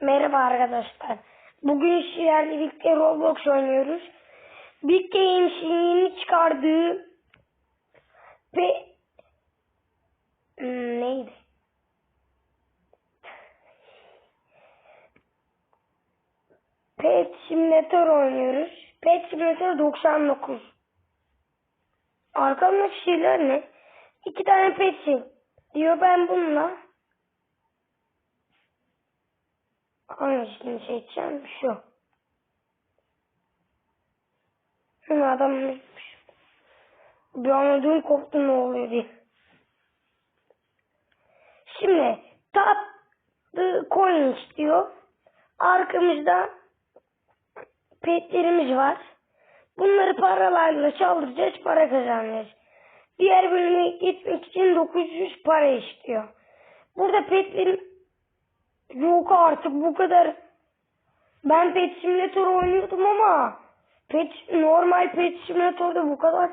Merhaba arkadaşlar. Bugün sizlerle birlikte Roblox oynuyoruz. Big Games'in yeni çıkardığı pe Hmm, neydi? Pet Simulator oynuyoruz. Pet Simulator 99. Arkamdaki şeyler ne? İki tane pet sim. Diyor ben bununla Hangisini seçeceğim? Şu. Hı, adam bir an ödüm koptu ne oluyor diye. Şimdi tap the coins diyor. Arkamızda petlerimiz var. Bunları paralarla çaldıracağız, para kazanacağız. Diğer bölüme gitmek için 900 para istiyor. Burada petlerin Yok artık bu kadar. Ben Pet Simulator oynuyordum ama Pet normal Pet Simulator'da bu kadar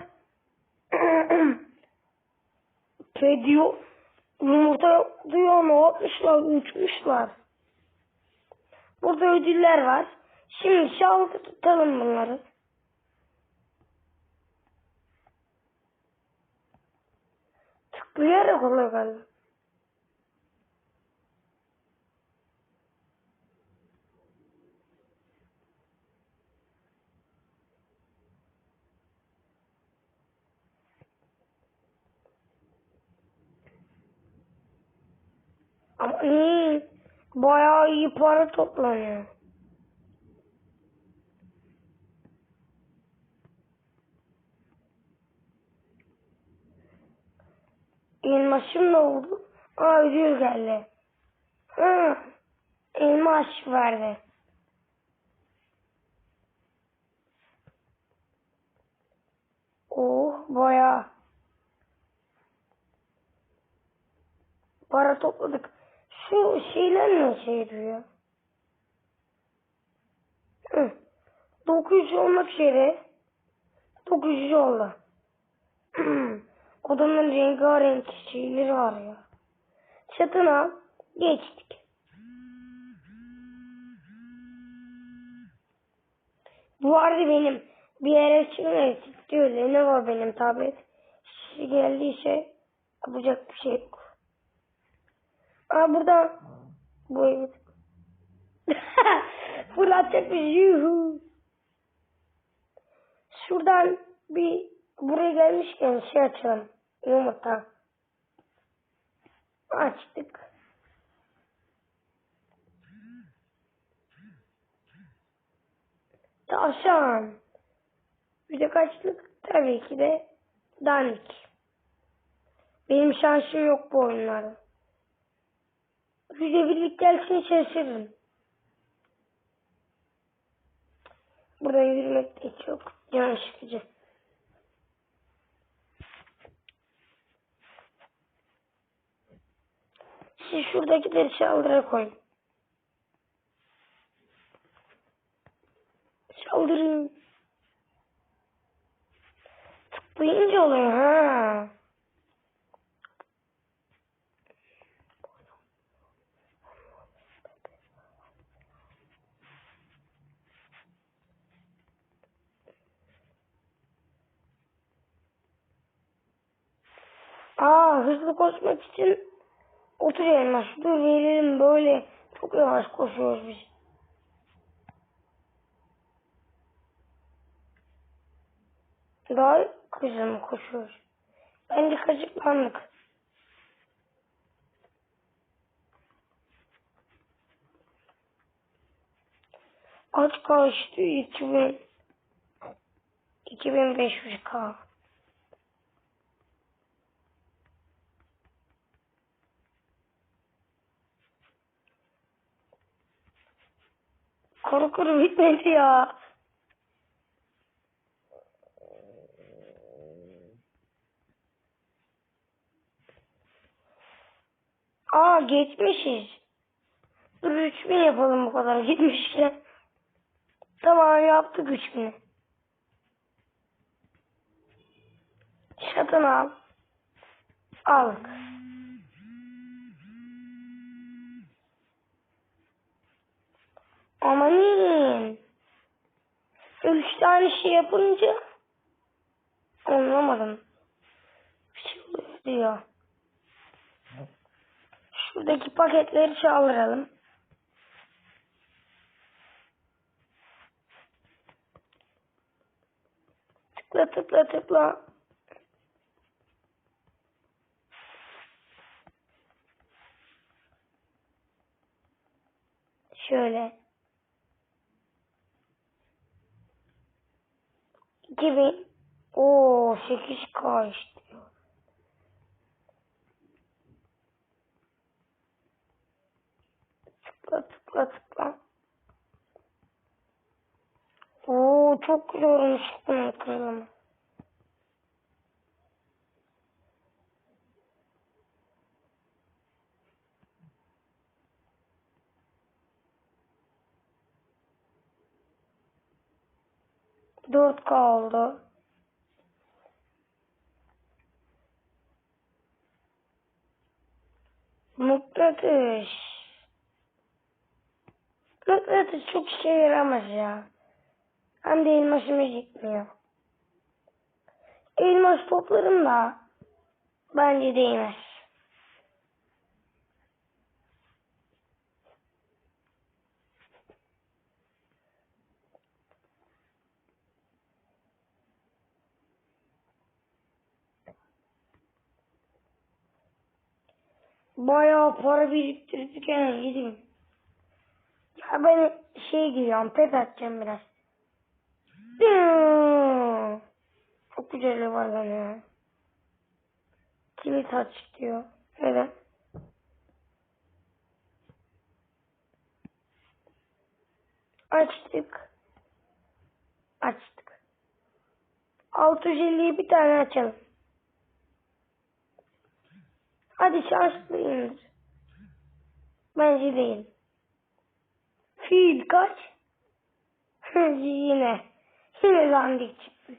Pet diyor yumurta diyor ne yapmışlar uçmuşlar. Burada ödüller var. Şimdi çaldı tutalım bunları. Tıklayarak oluyor galiba. Ama iyi. Bayağı iyi para toplanıyor. Elmasım ne oldu? Aa ödül geldi. Hı. Elmas verdi. Oh bayağı. Para topladık. Şu şeyler ne şey diyor? Hı. 900 olmak üzere. 900 oldu. Odanın rengarenk şeyleri var ya. Çatına geçtik. Bu vardı benim. Bir yere çıkmak diyor. Ne var benim tablet? Size geldiyse yapacak bir şey yok. Aa burada bu evet. Fırlatacak bir yuhu. Şuradan bir buraya gelmişken şey açalım. Yumurta. Açtık. Tavşan. Bir de kaçlık? Tabii ki de dandik. Benim şansım yok bu oyunlarda. Bize birlik gelsin şaşırırım. Buradan yürümek de çok can sıkıcı. Siz şuradakileri çaldıra koyun. Çaldırın. Tıklayınca oluyor ha. Aa hızlı koşmak için otur elmas. Dur verelim böyle. Çok yavaş koşuyoruz biz. Daha hızlı mı koşuyoruz? Bence kacıklandık. Kaç kaçtı? 2000 2500 k. Kuru bitmedi ya. Aa geçmişiz. Dur 3000 yapalım bu kadar gitmişken. Tamam yaptık 3000. Satın al. Aldık. Amanin. Üç tane şey yapınca anlamadım. Bir şey oluyor diyor. Şuradaki paketleri çaldıralım. Tıkla tıkla tıkla. Şöyle. 2000 o 8K istiyor. Tıkla tıkla tıkla. Oo çok güzel olmuş bunun kanalı. 4K oldu. Mıknatıs. Mıknatıs çok işe yaramaz ya. Hem de elmasımı gitmiyor. Elmas toplarım da bence değmez. Bayağı para biriktirdik yani gideyim. Ya ben şey giriyorum pet atacağım biraz. Dın. Çok güzel var bana ya. Kilit aç diyor. Neden? Açtık. Açtık. 650'yi bir tane açalım. Hadi şanslıyımdır. Bence değil. Fiil kaç? Yine. Yine dandik çıktı.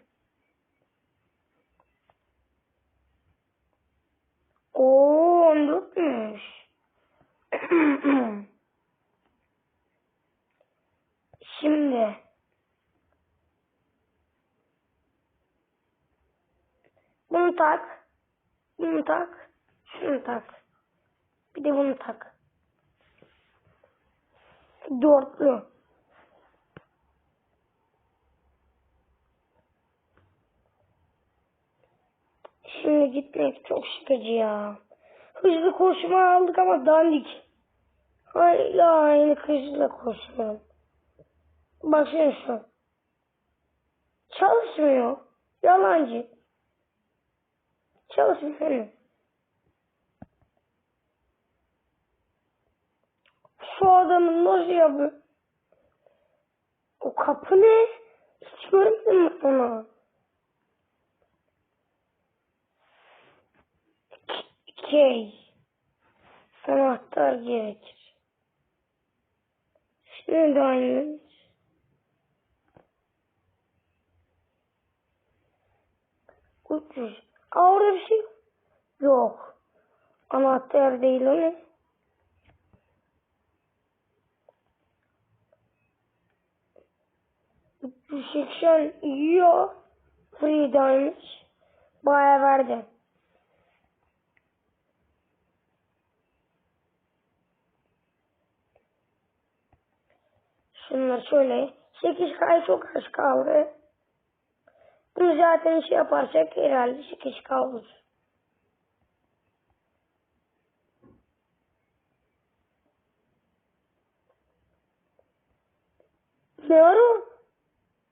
Oo 14'müş. Şimdi bunu tak. Bunu tak. Şunu tak. Bir de bunu tak. Dörtlü. Şimdi gitmek çok sıkıcı ya. Hızlı koşma aldık ama dandik. Hala aynı hızla koşuyorum. Baksana şu. Çalışmıyor. Yalancı. Çalışmıyor. Şu adamın nasıl yapıyor? O kapı ne? Hiç görmedin mi onu? K. Anahtar gerekir. Şimdi aynı. Üç yüz. Aa orada bir şey yok. Anahtar değil o ne? Üç yüz seksen yiyor. Free diamond. Baya verdi. Şunlar şöyle. 8 kay çok az kaldı. Bunu zaten şey yaparsak herhalde 8 kalır. Ne ara?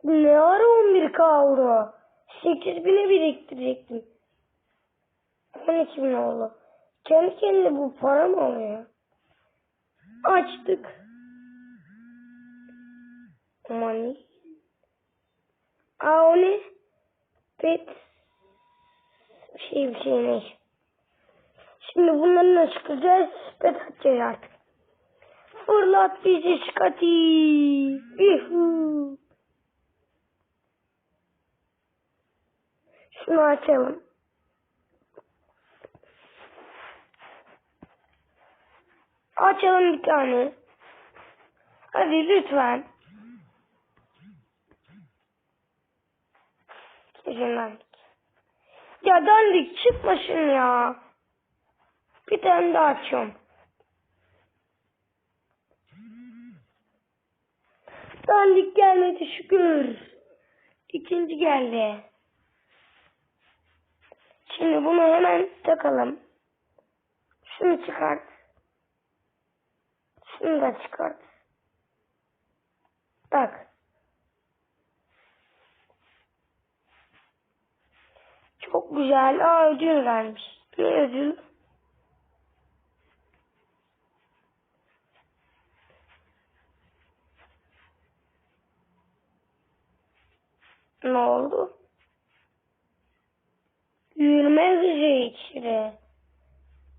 Ne ara 11 kaldı? 8 bine biriktirecektim. 12 bin oldu. Kendi kendine bu para mı oluyor? Açtık. Money. Aa o ne? Pet. Bir şey bir şey ne? Şimdi bunları çıkacağız? Pet atacağız artık. Fırlat bizi Scotty. Yuhu. Şunu açalım. Açalım bir tane. Hadi lütfen. Dandik. Ya dandik çıkmasın ya. Bir tane daha açıyorum. Dandik gelmedi şükür. İkinci geldi. Şimdi bunu hemen takalım. Şunu çıkart. Şunu da çıkart. Tak. Çok güzel. Aa ödül vermiş. Ne ödül? Ne oldu? İçeri.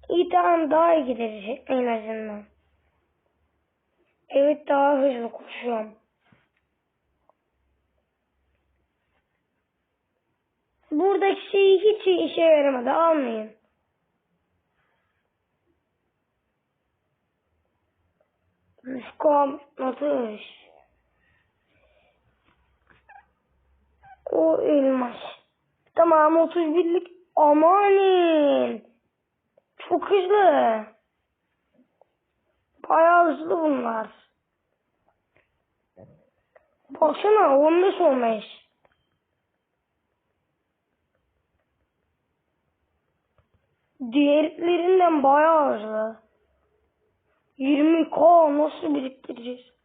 Tamam daha iyi gidecek en azından. Evet daha hızlı koşuyorum. Buradaki şey hiç işe yaramadı. Almayın. Rüzgar atış. O elmas. Tamam 31'lik. Amanin. Çok hızlı. Bayağı hızlı bunlar. Baksana 15 olmuş. Diğerlerinden bayağı hızlı. 20k nasıl biriktireceğiz?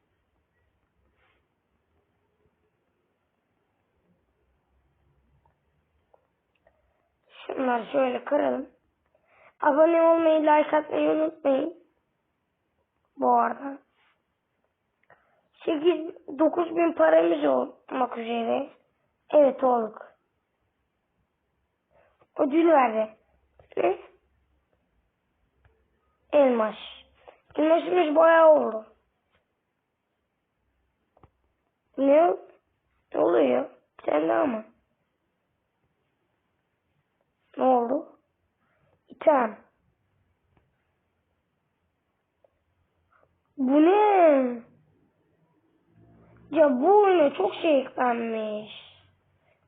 Şunları şöyle kıralım. Abone olmayı, like atmayı unutmayın. Bu arada. 8 9 bin paramız olmak üzere. Evet olduk. Ödül verdi. Ne? Elmas. Elmasımız bayağı oldu. Ne? Ne oluyor? Sen de ama. Ne oldu? İtem. Bu ne? Ya bu oyuna çok şey eklenmiş.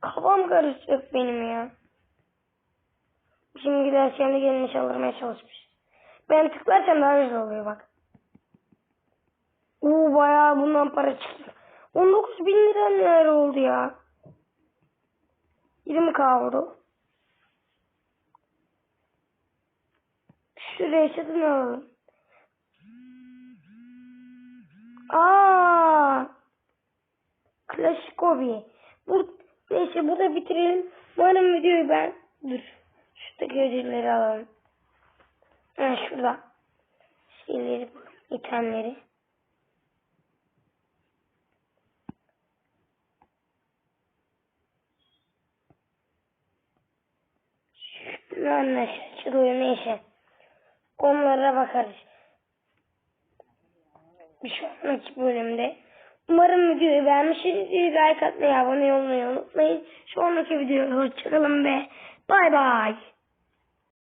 Kafam karışacak benim ya. Şimdi gider kendi gelini çaldırmaya çalışmış. Ben tıklarsam daha hızlı oluyor bak. Oo bayağı bundan para çıktı. 19 bin lira neler oldu ya. 20 kavru. Şuraya satın alalım. Aa! Klasik hobi. Bu, neyse burada bitirelim. Umarım videoyu ben... Dur. Şuradaki ödülleri alalım. Ha şurada. Şeyleri, itemleri. Şunlar ne? Şuraya neyse. Onlara bakarız. Bir sonraki bölümde. Umarım videoyu beğenmişsinizdir. Like atmayı, abone olmayı unutmayın. Sonraki videoda hoşçakalın ve bay bay.